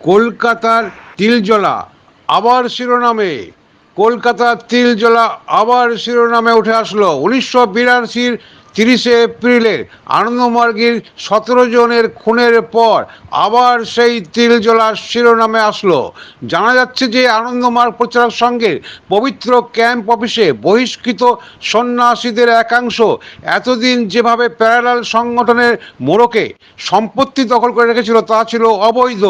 কলকাতার তিলজলা, আবার শিরোনামে। কলকাতার তিলজলা, আবার শিরোনামে উঠে আসলো। উনিশশো বিরাশির তিরিশে এপ্রিলের আনন্দমার্গের সতেরো জনের খুনের পর আবার সেই তিলজলা শিরোনামে আসলো। জানা যাচ্ছে যে আনন্দমার্গ প্রচারক সংঘের পবিত্র ক্যাম্প অফিসে বহিষ্কৃত সন্ন্যাসীদের একাংশ এতদিন যেভাবে প্যারালাল সংগঠনের মোড়কে সম্পত্তি দখল করে রেখেছিল, তা ছিল অবৈধ।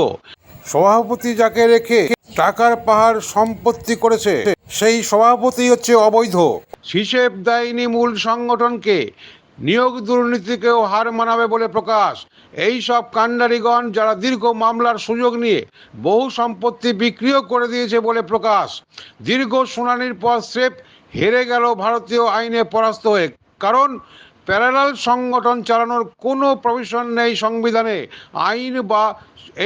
সভাপতি যাকে রেখে টাকার পাহাড় সম্পত্তি করেছে, সেই সভাপতি হচ্ছে অবৈধ। হিসেব দেয়নি মূল সংগঠনকে। নিয়োগ দুর্নীতিকেও হার মানাবে বলে প্রকাশ। এই সব কাণ্ডারিগণ যারা দীর্ঘ মামলার সুযোগ নিয়ে বহু সম্পত্তি বিক্রিও করে দিয়েছে বলে প্রকাশ। দীর্ঘ শুনানির পর স্রেফ হেরে গেল ভারতীয় আইনে পরাস্ত হয়ে। কারণ প্যারালাল সংগঠন চালানোর কোনো প্রভিশন নেই সংবিধানে আইন বা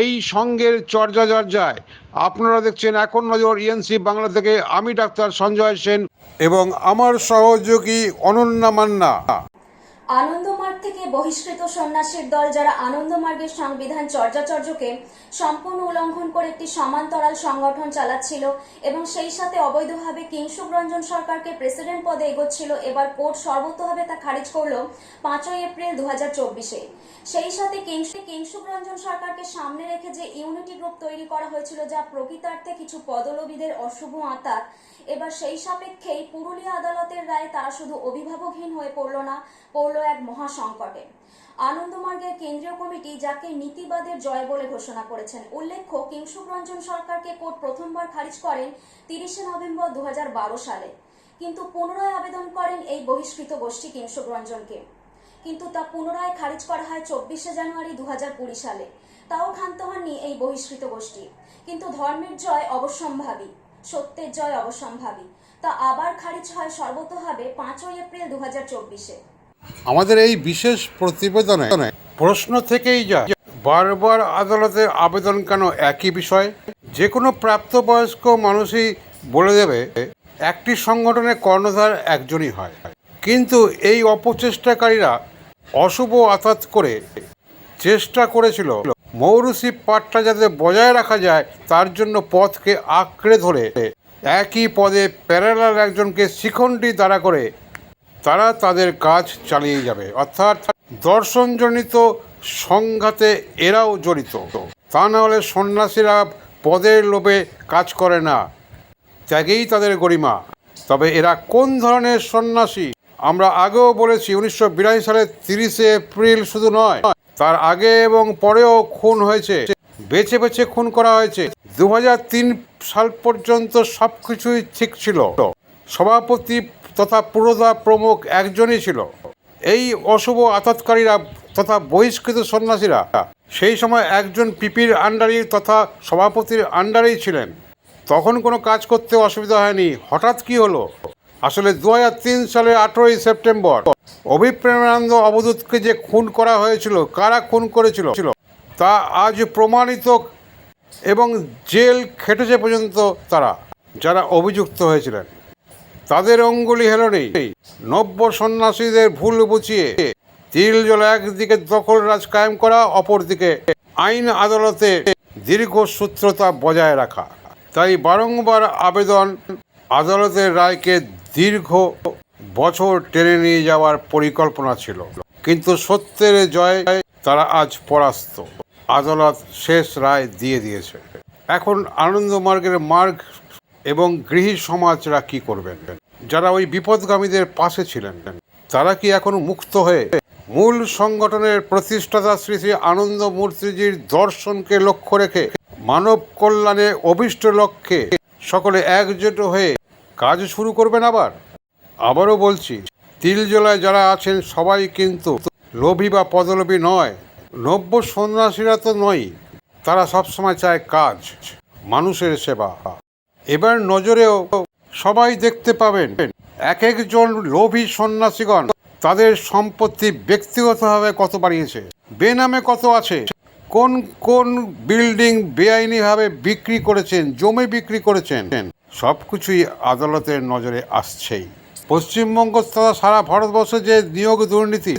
এই সঙ্গের চর্যা চর্যায় আপনারা দেখছেন এখন নজর ইএনসি বাংলা থেকে আমি ডাক্তার সঞ্জয় সেন। এবং আমার সহযোগী অনন্যা মান্না। আনন্দমার্গ থেকে বহিষ্কৃত সন্ন্যাসীর দল যারা আনন্দমার্গের সংবিধান চর্যাচর্যকে সম্পূর্ণ উল্লঙ্ঘন করে একটি সমান্তরাল সংগঠন চালাচ্ছিল এবং সেই সাথে অবৈধভাবে কিংশুক রঞ্জন সরকারকে প্রেসিডেন্ট পদে এগোচ্ছিল, এবার কোর্ট সর্বতভাবে তা খারিজ করল পাঁচই এপ্রিল দু সেই সাথে কিংশু কিংশুক রঞ্জন সরকারকে সামনে রেখে যে ইউনিটি গ্রুপ তৈরি করা হয়েছিল যা প্রকৃতার্থে কিছু পদলোভীদের অশুভ আত্মার এবার সেই সাপেক্ষেই পুরুলিয়া আদালতের রায়ে তারা শুধু অভিভাবকহীন হয়ে পড়ল না, পড়ল এক মহাসংকটে আনন্দমার্গের কেন্দ্রীয় কমিটি যাকে নীতিবাদের জয় বলে ঘোষণা করেছেন। উল্লেখ্য, কিংশুক রঞ্জন সরকারকে কোর্ট প্রথমবার খারিজ করেন তিরিশে নভেম্বর দু সালে। কিন্তু পুনরায় আবেদন করেন এই বহিষ্কৃত গোষ্ঠী কিংশুক রঞ্জনকে। কিন্তু তা পুনরায় খারিজ করা হয় চব্বিশে জানুয়ারি দু হাজার কুড়ি সালে। তাও ক্ষান্ত হননি এই বহিষ্কৃত গোষ্ঠী। কিন্তু ধর্মের জয় অবশ্যম্ভাবী, সত্যের জয় অবশ্যম্ভাবী। তা আবার খারিজ হয় সর্বতভাবে পাঁচই এপ্রিল দু হাজার চব্বিশে। আমাদের এই বিশেষ প্রতিবেদনে প্রশ্ন থেকেই যায়, বারবার আদালতের আবেদন কেন একই বিষয়? যে কোনো প্রাপ্তবয়স্ক মানুষই বলে দেবে, একটি সংগঠনের কর্ণধার একজনই হয়। কিন্তু এই অপচেষ্টাকারীরা অশুভ আঘাত করে চেষ্টা করেছিল। মৌরুসি পাঠটা যাতে বজায় রাখা যায়, তার জন্য পথকে আঁকড়ে ধরে একই পদে প্যারালাল একজনকে শিখণ্ডী দ্বারা করে তারা তাদের কাজ চালিয়ে যাবে। অর্থাৎ দর্শনজনিত সংঘাতে এরাও জড়িত। তা না হলে সন্ন্যাসীরা পদের লোভে কাজ করে না। ত্যাগেই তাদের গরিমা। তবে এরা কোন ধরনের সন্ন্যাসী? আমরা আগেও বলেছি, উনিশশো বিরাশি সালের তিরিশে এপ্রিল শুধু নয়, তার আগে এবং পরেও খুন হয়েছে। বেছে বেছে খুন করা হয়েছে। দু সাল পর্যন্ত সব কিছুই ঠিক ছিল। সভাপতি তথা পুরোধা প্রমুখ একজনই ছিল। এই অশুভ আততকারীরা তথা বহিষ্কৃত সন্ন্যাসীরা, সেই সময় একজন পিপির আন্ডারই তথা সভাপতির আন্ডারেই ছিলেন। তখন কোনো কাজ করতে অসুবিধা হয়নি। হঠাৎ কি হলো? আসলে দু সালের আঠেরোই সেপ্টেম্বর অভিপ্রেমানন্দ অবদূতকে যে খুন করা হয়েছিল, কারা খুন করেছিল, তা আজ প্রমাণিত এবং জেল খেটেছে পর্যন্ত তারা, যারা অভিযুক্ত হয়েছিলেন। তাদের অঙ্গুলি হেল নেই। নব্য সন্ন্যাসীদের ভুল বুঝিয়ে তিল জল একদিকে দখল রাজ কায়েম করা, অপরদিকে আইন আদালতে দীর্ঘ সূত্রতা বজায় রাখা। তাই বারংবার আবেদন আদালতের রায়কে দীর্ঘ বছর টেনে নিয়ে যাওয়ার পরিকল্পনা ছিল। কিন্তু সত্যের জয় তারা আজ পরাস্ত। আদালত শেষ রায় দিয়ে দিয়েছে। এখন আনন্দমার্গের মার্গ এবং গৃহী সমাজরা কি করবেন? যারা ওই বিপদগামীদের পাশে ছিলেন, তারা কি এখন মুক্ত হয়ে মূল সংগঠনের প্রতিষ্ঠাতা শ্রী শ্রী আনন্দ মূর্তিজির দর্শনকে লক্ষ্য রেখে মানব কল্যাণে অভিষ্ট লক্ষ্যে সকলে একজোট হয়ে কাজ শুরু করবেন আবার? আবারও বলছি তিলজলায় যারা আছেন সবাই কিন্তু লোভী বা পদলোভী নয়, নব্য সন্ন্যাসীরা তো নয় তারা সবসময় চায় কাজ, মানুষের সেবা। এবার নজরেও সবাই দেখতে পাবেন, এক একজন লোভী সন্ন্যাসীগণ তাদের সম্পত্তি ব্যক্তিগতভাবে কত বাড়িয়েছে, বেনামে কত আছে, কোন কোন বিল্ডিং বেআইনিভাবে বিক্রি করেছেন, জমি বিক্রি করেছেন সব কিছুই আদালতের নজরে আসছেই। পশ্চিমবঙ্গ তথা সারা ভারতবর্ষে যে নিয়োগ দুর্নীতি,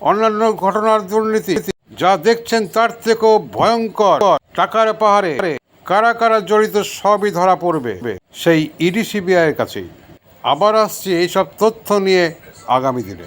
অন্যান্য ঘটনার দুর্নীতি, যা দেখছেন তার থেকেও ভয়ঙ্কর টাকার পাহাড়ে। কারা কারা জড়িত সবই ধরা পড়বে। সেই ইডি সিবিআইয়ের কাছেই। আবার আসছি এইসব তথ্য নিয়ে আগামী দিনে।